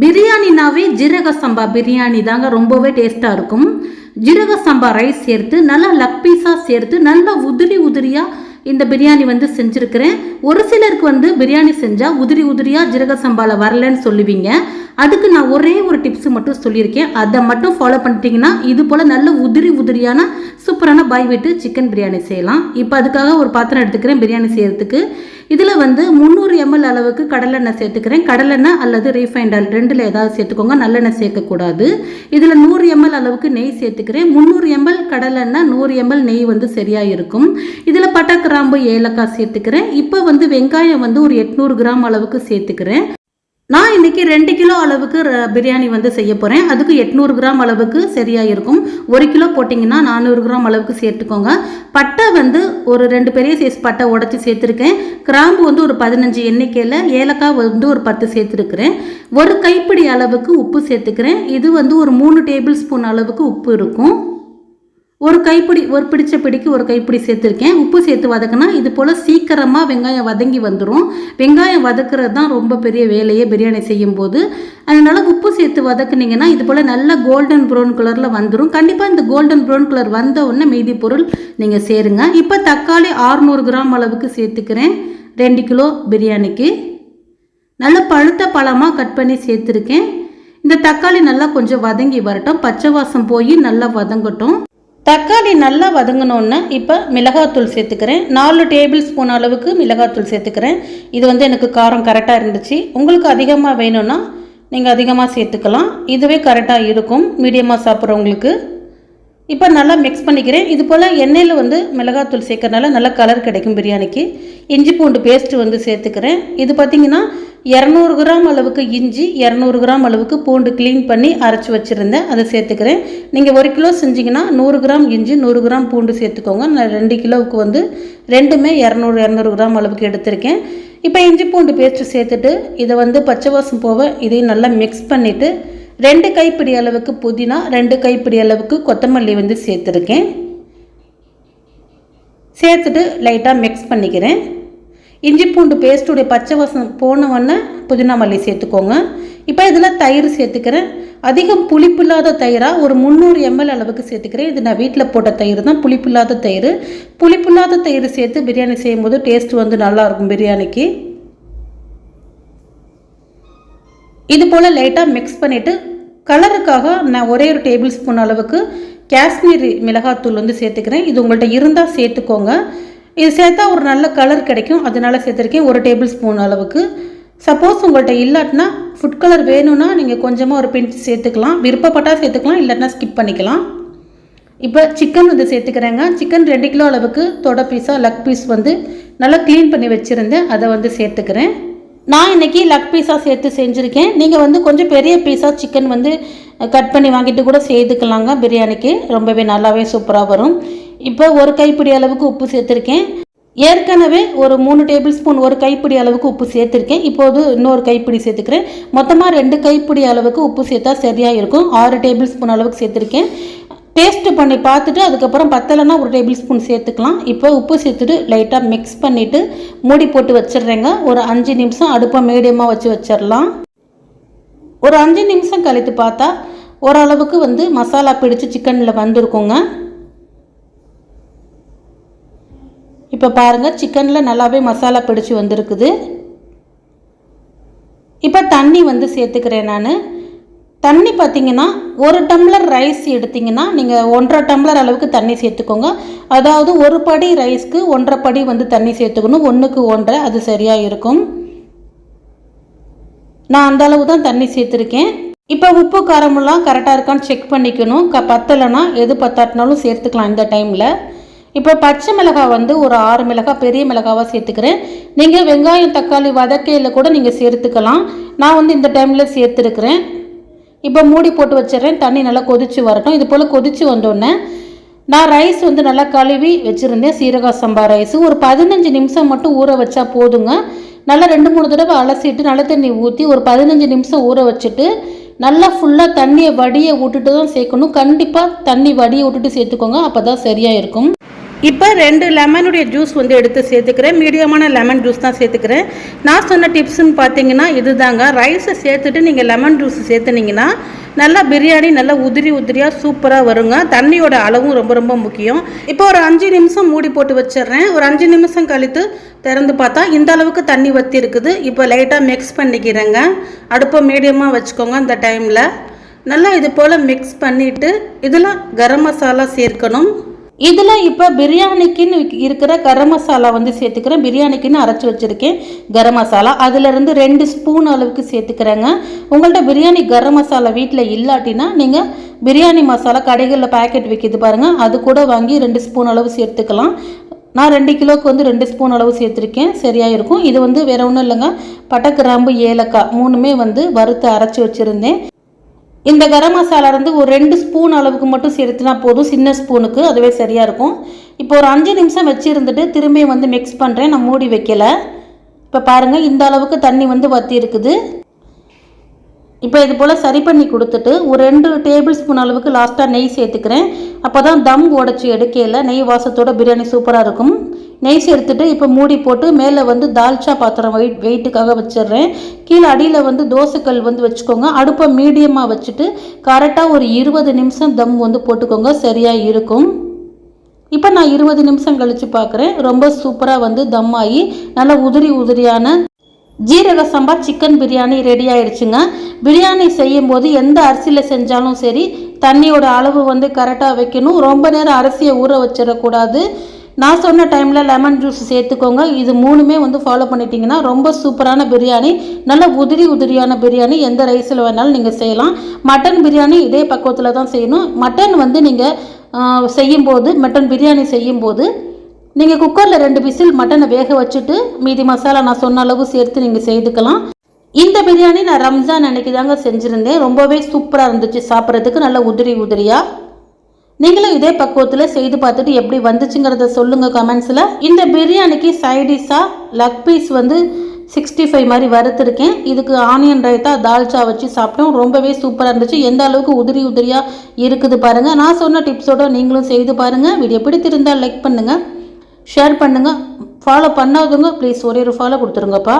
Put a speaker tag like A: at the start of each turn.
A: பிரியாணினாவே ஜீரக சம்பா பிரியாணி தாங்க ரொம்பவே டேஸ்ட்டாக இருக்கும். ஜீரக சம்பா ரைஸ் சேர்த்து நல்லா லக் பீஸாக சேர்த்து நல்லா உதிரி உதிரியாக இந்த பிரியாணி வந்து செஞ்சுருக்கிறேன். ஒரு சிலருக்கு வந்து பிரியாணி செஞ்சால் உதிரி உதிரியாக ஜீரக சம்பாவில் வரலன்னு சொல்லுவீங்க. அதுக்கு நான் ஒரே ஒரு டிப்ஸ் மட்டும் சொல்லியிருக்கேன். அதை மட்டும் ஃபாலோ பண்ணிட்டீங்கன்னா இது போல் நல்ல உதிரி உதிரியான சூப்பரான பாய் வீட்டு சிக்கன் பிரியாணி செய்யலாம். இப்போ அதுக்காக ஒரு பாத்திரம் எடுத்துக்கிறேன் பிரியாணி செய்யறதுக்கு. இதில் வந்து முந்நூறு எம்எல் அளவுக்கு கடலெண்ணெய் சேர்த்துக்கிறேன். கடலெண்ணெய் அல்லது ரீஃபைண்ட் ஆயில் ரெண்டில் ஏதாவது சேர்த்துக்கோங்க. நல்லெண்ணெய் சேர்க்கக்கூடாது. இதில் நூறு எம்எல் அளவுக்கு நெய் சேர்த்துக்கிறேன். முந்நூறு எம்எல் கடலெண்ணெய் நூறு எம்எல் நெய் வந்து சரியாக இருக்கும். இதில் பட்டை கிராம்பு ஏலக்காய் சேர்த்துக்கிறேன். இப்போ வந்து வெங்காயம் வந்து ஒரு எட்நூறு கிராம் அளவுக்கு சேர்த்துக்கிறேன். நான் இன்றைக்கி ரெண்டு கிலோ அளவுக்கு ர- பிரியாணி வந்து செய்ய போகிறேன் அதுக்கு எட்நூறு கிராம் அளவுக்கு சரியாக இருக்கும். ஒரு கிலோ போட்டிங்கன்னா நானூறு கிராம் அளவுக்கு சேர்த்துக்கோங்க. பட்டை வந்து ஒரு ரெண்டு பெரிய சைஸ் பட்டை உடச்சி சேர்த்துருக்கேன். கிராம்பு வந்து ஒரு பதினஞ்சு எண்ணிக்கையில் ஏலக்காய் வந்து ஒரு பத்து சேர்த்துருக்குறேன். ஒரு கைப்பிடி அளவுக்கு உப்பு சேர்த்துக்கிறேன். இது வந்து ஒரு மூணு டேபிள் ஸ்பூன் அளவுக்கு உப்பு இருக்கும். ஒரு கைப்பிடி ஒரு பிடிச்ச பிடிக்கு ஒரு கைப்பிடி சேர்த்துருக்கேன். உப்பு சேர்த்து வதக்கினா இது போல் சீக்கிரமாக வெங்காயம் வதங்கி வந்துடும் வெங்காயம் வதக்குறது தான் ரொம்ப பெரிய வேலையே பிரியாணி செய்யும்போது. அதனால் உப்பு சேர்த்து வதக்குனீங்கன்னா இது போல் நல்லா கோல்டன் ப்ரௌன் கலரில் வந்துடும் கண்டிப்பாக இந்த கோல்டன் ப்ரௌன் கலர் வந்த உடனே மீதி பொருள் நீங்கள் சேருங்க. இப்போ தக்காளி 600 கிராம் அளவுக்கு சேர்த்துக்கிறேன். ரெண்டு கிலோ பிரியாணிக்கு. நல்ல பழுத்த பழமாக கட் பண்ணி சேர்த்துருக்கேன். இந்த தக்காளி நல்லா கொஞ்சம் வதங்கி வரட்டும். பச்சை வாசம் போய் நல்லா வதங்கட்டும். தக்காளி நல்லா வதங்கினோன்னே இப்போ மிளகாத்தூள் சேர்த்துக்கிறேன். நாலு டேபிள் ஸ்பூன் அளவுக்கு மிளகாத்தூள் சேர்த்துக்கிறேன். இது வந்து எனக்கு காரம் கரெக்டாக இருந்துச்சு. உங்களுக்கு அதிகமாக வேணும்னா நீங்கள் அதிகமாக சேர்த்துக்கலாம். இதுவே கரெக்டாக இருக்கும். மீடியமாக சாப்பிட்றவங்களுக்கு இப்போ நல்லா மிக்ஸ் பண்ணிக்கிறேன். இது போல் எண்ணெயில் வந்து மிளகாத்தூள் சேர்க்கறனால நல்லா கலர் கிடைக்கும் பிரியாணிக்கு. இஞ்சி பூண்டு பேஸ்ட்டு வந்து சேர்த்துக்கிறேன். இது பார்த்திங்கன்னா இரநூறு கிராம் அளவுக்கு இஞ்சி இரநூறு கிராம் அளவுக்கு பூண்டு க்ளீன் பண்ணி அரைச்சி வச்சுருந்தேன். அதை சேர்த்துக்கிறேன். நீங்கள் ஒரு கிலோ செஞ்சிங்கன்னா நூறு கிராம் இஞ்சி நூறு கிராம் பூண்டு சேர்த்துக்கோங்க. நான் ரெண்டு கிலோவுக்கு வந்து ரெண்டுமே இரநூறு இரநூறு கிராம் அளவுக்கு எடுத்திருக்கேன். இப்போ இஞ்சி பூண்டு பேஸ்ட்டு சேர்த்துட்டு இதை வந்து பச்சை வாசம் போக இதையும் நல்லா மிக்ஸ் பண்ணிவிட்டு ரெண்டு கைப்பிடி அளவுக்கு புதினா ரெண்டு கைப்பிடி அளவுக்கு கொத்தமல்லி வந்து சேர்த்துருக்கேன். சேர்த்துட்டு லைட்டாக மிக்ஸ் பண்ணிக்கிறேன். இஞ்சி பூண்டு பேஸ்ட்டுடைய பச்சை வாசம் போனவொன்னே புதினா மல்லி சேர்த்துக்கோங்க. இப்போ இதில் தயிர் சேர்த்துக்கிறேன். அதிகம் புளிப்பில்லாத தயிராக ஒரு முந்நூறு எம்எல் அளவுக்கு சேர்த்துக்கிறேன். இது நான் வீட்டில் போட்ட தயிர் தான் புளிப்பில்லாத தயிர். புளிப்பில்லாத தயிர் சேர்த்து பிரியாணி செய்யும்போது டேஸ்ட் வந்து நல்லாயிருக்கும் பிரியாணிக்கு. இது போல் லைட்டாக மிக்ஸ் பண்ணிவிட்டு கலருக்காக நான் ஒரே ஒரு டேபிள் ஸ்பூன் அளவுக்கு காஷ்மீரி மிளகாத்தூள் வந்து சேர்த்துக்கிறேன். இது உங்கள்கிட்ட இருந்தால் சேர்த்துக்கோங்க. இது சேர்த்தா ஒரு நல்ல கலர் கிடைக்கும். அதனால சேர்த்துருக்கேன். ஒரு டேபிள் ஸ்பூன் அளவுக்கு. சப்போஸ் உங்கள்கிட்ட இல்லாட்டினா ஃபுட் கலர் வேணும்னா நீங்கள் கொஞ்சமாக ஒரு பிஞ்ச் சேர்த்துக்கலாம். விருப்பப்பட்டால் சேர்த்துக்கலாம். இல்லாட்டினா ஸ்கிப் பண்ணிக்கலாம். இப்போ சிக்கன் வந்து சேர்த்துக்கிறேங்க. சிக்கன் ரெண்டு கிலோ அளவுக்கு தொட பீஸாக லக் பீஸ் வந்து நல்லா க்ளீன் பண்ணி வச்சுருந்தேன் அதை வந்து சேர்த்துக்கிறேன். நான் இன்னைக்கு லக் பீஸாக சேர்த்து செஞ்சுருக்கேன். நீங்கள் வந்து கொஞ்சம் பெரிய பீஸாக சிக்கன் வந்து கட் பண்ணி வாங்கிட்டு கூட செய்துக்கலாங்க பிரியாணிக்கு ரொம்பவே நல்லாவே சூப்பராக வரும். இப்போ ஒரு கைப்பிடி அளவுக்கு உப்பு சேர்த்துருக்கேன். ஏற்கனவே ஒரு மூணு டேபிள் ஸ்பூன் ஒரு கைப்பிடி அளவுக்கு உப்பு சேர்த்துருக்கேன். இப்போது இன்னொரு கைப்பிடி சேர்த்துக்கிறேன். மொத்தமாக ரெண்டு கைப்பிடி அளவுக்கு உப்பு சேர்த்தா சரியாக இருக்கும். ஆறு டேபிள் ஸ்பூன் அளவுக்கு சேர்த்துருக்கேன். டேஸ்ட்டு பண்ணி பார்த்துட்டு அதுக்கப்புறம் பத்தலைன்னா ஒரு டேபிள் ஸ்பூன் சேர்த்துக்கலாம். இப்போ உப்பு சேர்த்துட்டு லைட்டாக மிக்ஸ் பண்ணிவிட்டு மூடி போட்டு வச்சிடுறேங்க. ஒரு அஞ்சு நிமிஷம் அடுப்பை மீடியமாக வச்சு வச்சிடலாம். ஒரு அஞ்சு நிமிஷம் கழித்து பார்த்தா ஓரளவுக்கு வந்து மசாலா பிடிச்சி சிக்கனில் வந்திருக்குங்க. இப்போ பாருங்கள் சிக்கனில் நல்லாவே மசாலா பிடிச்சி வந்திருக்குது. இப்போ தண்ணி வந்து சேர்த்துக்கிறேன் நான். தண்ணி பார்த்தீங்கன்னா ஒரு டம்ளர் ரைஸ் எடுத்திங்கன்னா நீங்கள் ஒன்றரை டம்ளர் அளவுக்கு தண்ணி சேர்த்துக்கோங்க. அதாவது ஒரு படி ரைஸ்க்கு ஒன்றரை படி வந்து தண்ணி சேர்த்துக்கணும். ஒன்றுக்கு ஒன்றரை அது சரியாக இருக்கும். நான் அந்த அளவு தான் தண்ணி சேர்த்துருக்கேன். இப்போ உப்பு காரமெல்லாம் கரெக்டாக இருக்கான்னு செக் பண்ணிக்கணும். க பத்தலைன்னா எது பத்தாட்டினாலும் சேர்த்துக்கலாம் இந்த டைமில் இப்போ பச்சை மிளகாய் வந்து ஒரு ஆறு மிளகாய் பெரிய மிளகாவாக சேர்த்துக்கிறேன். நீங்கள் வெங்காயம் தக்காளி வதக்கையில் கூட நீங்கள் சேர்த்துக்கலாம். நான் வந்து இந்த டைமில் சேர்த்துருக்கிறேன். இப்போ மூடி போட்டு வச்சிடுறேன். தண்ணி நல்லா கொதித்து வரட்டும். இது போல் கொதித்து வந்தோடனே நான் ரைஸ் வந்து நல்லா கழுவி வச்சுருந்தேன். சீரக சம்பா ரைஸ் ஒரு பதினஞ்சு நிமிஷம் மட்டும் ஊற வச்சா போதுங்க. நல்லா ரெண்டு மூணு தடவை அலசிட்டு நல்ல தண்ணி ஊற்றி ஒரு பதினஞ்சு நிமிஷம் ஊற வச்சுட்டு நல்லா ஃபுல்லாக தண்ணியை வடியை விட்டுட்டு தான் சேர்க்கணும். கண்டிப்பாக தண்ணி வடியை விட்டுட்டு சேர்த்துக்கோங்க. அப்போ தான் சரியாக இருக்கும். இப்போ ரெண்டு லெமனுடைய ஜூஸ் வந்து எடுத்து சேர்த்துக்கிறேன். மீடியமான லெமன் ஜூஸ் தான் சேர்த்துக்கிறேன். நான் சொன்ன டிப்ஸ்னு பார்த்தீங்கன்னா இதுதாங்க. ரைஸை சேர்த்துட்டு நீங்கள் லெமன் ஜூஸ் சேர்த்துனீங்கன்னா நல்லா பிரியாணி நல்லா உதிரி உதிரியாக சூப்பராக வருங்க. தண்ணியோட அளவும் ரொம்ப ரொம்ப முக்கியம். இப்போ ஒரு அஞ்சு நிமிஷம் மூடி போட்டு வச்சிடுறேன். ஒரு அஞ்சு நிமிஷம் கழித்து திறந்து பார்த்தா இந்த அளவுக்கு தண்ணி வற்றி இருக்குது. இப்போ லைட்டாக மிக்ஸ் பண்ணிக்கிறேங்க. அடுப்பை மீடியமாக வச்சுக்கோங்க இந்த டைமில் நல்லா இது போல் மிக்ஸ் பண்ணிவிட்டு இதில் கரம் மசாலா சேர்க்கணும். இதில் இப்போ பிரியாணிக்குன்னு இருக்கிற கரம் மசாலா வந்து சேர்த்துக்கிறேன். பிரியாணிக்குன்னு அரைச்சி வச்சுருக்கேன். கரம் மசாலா. அதிலிருந்து ரெண்டு ஸ்பூன் அளவுக்கு சேர்த்துக்கிறேங்க. உங்கள்கிட்ட பிரியாணி கரம் மசாலா வீட்டில் இல்லாட்டினா நீங்கள் பிரியாணி மசாலா கடைகளில் பேக்கெட் விற்கிது பாருங்கள் அது கூட வாங்கி ரெண்டு ஸ்பூன் அளவு சேர்த்துக்கலாம். நான் ரெண்டு கிலோவுக்கு வந்து ரெண்டு ஸ்பூன் அளவு சேர்த்துருக்கேன். சரியாக இருக்கும் இது வந்து வேறு ஒன்றும் இல்லைங்க. பட்டை கிராம்பு ஏலக்காய் மூணுமே வந்து வறுத்து அரைச்சி வச்சுருந்தேன். இந்த கரம் மசாலா வந்து ஒரு ரெண்டு ஸ்பூன் அளவுக்கு மட்டும் சேர்த்துனா போதும். சின்ன ஸ்பூனுக்கு அதுவே சரியாக இருக்கும். இப்போ ஒரு அஞ்சு நிமிஷம் வச்சுருந்துட்டு திரும்பியும் வந்து மிக்ஸ் பண்ணுறேன் நான் மூடி வைக்கல. இப்போ பாருங்கள் இந்த அளவுக்கு தண்ணி வந்து வற்றி இருக்குது. இப்போ இது போல் சரி பண்ணி கொடுத்துட்டு ஒரு ரெண்டு டேபிள் ஸ்பூன் அளவுக்கு லாஸ்ட்டாக நெய் சேர்த்துக்கிறேன். அப்போ தான் தம் உடச்சி எடுக்கையில் நெய் வாசத்தோட பிரியாணி சூப்பராக இருக்கும். நெய் சேர்த்துட்டு இப்போ மூடி போட்டு மேலே வந்து தால்ச்சா பாத்திரம் வெயிட் வெயிட்டுக்காக வச்சிடுறேன். கீழே அடியில் வந்து தோசைக்கல் வந்து வச்சுக்கோங்க. அடுப்பை மீடியமாக வச்சுட்டு கரெக்டாக ஒரு இருபது நிமிஷம் தம் வந்து போட்டுக்கோங்க. சரியாக இருக்கும். இப்போ நான் இருபது நிமிஷம் கழித்து பார்க்குறேன் ரொம்ப சூப்பராக வந்து தம் ஆகி நல்லா உதிரி உதிரியான ஜீரக சம்பா சிக்கன் பிரியாணி ரெடி ஆயிடுச்சுங்க பிரியாணி செய்யும்போது எந்த அரிசியில் செஞ்சாலும் சரி தண்ணியோட அளவு வந்து கரெக்டாக வைக்கணும். ரொம்ப நேரம் அரிசியை ஊற வச்சிடக்கூடாது. நான் சொன்ன டைமில் லெமன் ஜூஸ் சேர்த்துக்கோங்க. இது மூணுமே வந்து ஃபாலோ பண்ணிட்டீங்கன்னா ரொம்ப சூப்பரான பிரியாணி நல்ல உதிரி உதிரியான பிரியாணி. எந்த ரைஸில் வேணாலும் நீங்கள் செய்யலாம். மட்டன் பிரியாணி இதே பக்குவத்தில் தான் செய்யணும். மட்டன் வந்து நீங்கள் செய்யும்போது மட்டன் பிரியாணி செய்யும்போது நீங்கள் குக்கரில் ரெண்டு விசில் மட்டனை வேக வச்சுட்டு மீதி மசாலா நான் சொன்ன அளவு சேர்த்து நீங்கள் செய்துக்கலாம். இந்த பிரியாணி நான் ரம்ஜான் அன்னைக்கு தாங்க செஞ்சுருந்தேன். ரொம்பவே சூப்பராக இருந்துச்சு. சாப்பிட்றதுக்கு நல்ல உதிரி உதிரியாக நீங்களும் இதே பக்குவத்தில் செய்து பார்த்துட்டு எப்படி வந்துச்சுங்கிறத சொல்லுங்கள் கமெண்ட்ஸில் இந்த பிரியாணிக்கு சைடிஷாக லக் பீஸ் வந்து சிக்ஸ்டி ஃபைவ் மாதிரி வறுத்துருக்கேன். இதுக்கு ஆனியன் ரைத்தா தால்ச்சா வச்சு சாப்பிட்டோம். ரொம்பவே சூப்பராக இருந்துச்சு. எந்த அளவுக்கு உதிரி உதிரியாக இருக்குது பாருங்கள் நான் சொன்ன டிப்ஸோட நீங்களும் செய்து பாருங்கள் வீடியோ பிடித்திருந்தால் லைக் பண்ணுங்கள் ஷேர் பண்ணுங்கள் ஃபாலோ பண்ணாதவங்க ப்ளீஸ் ஒரே ஒரு ஃபாலோ கொடுத்துருங்கப்பா.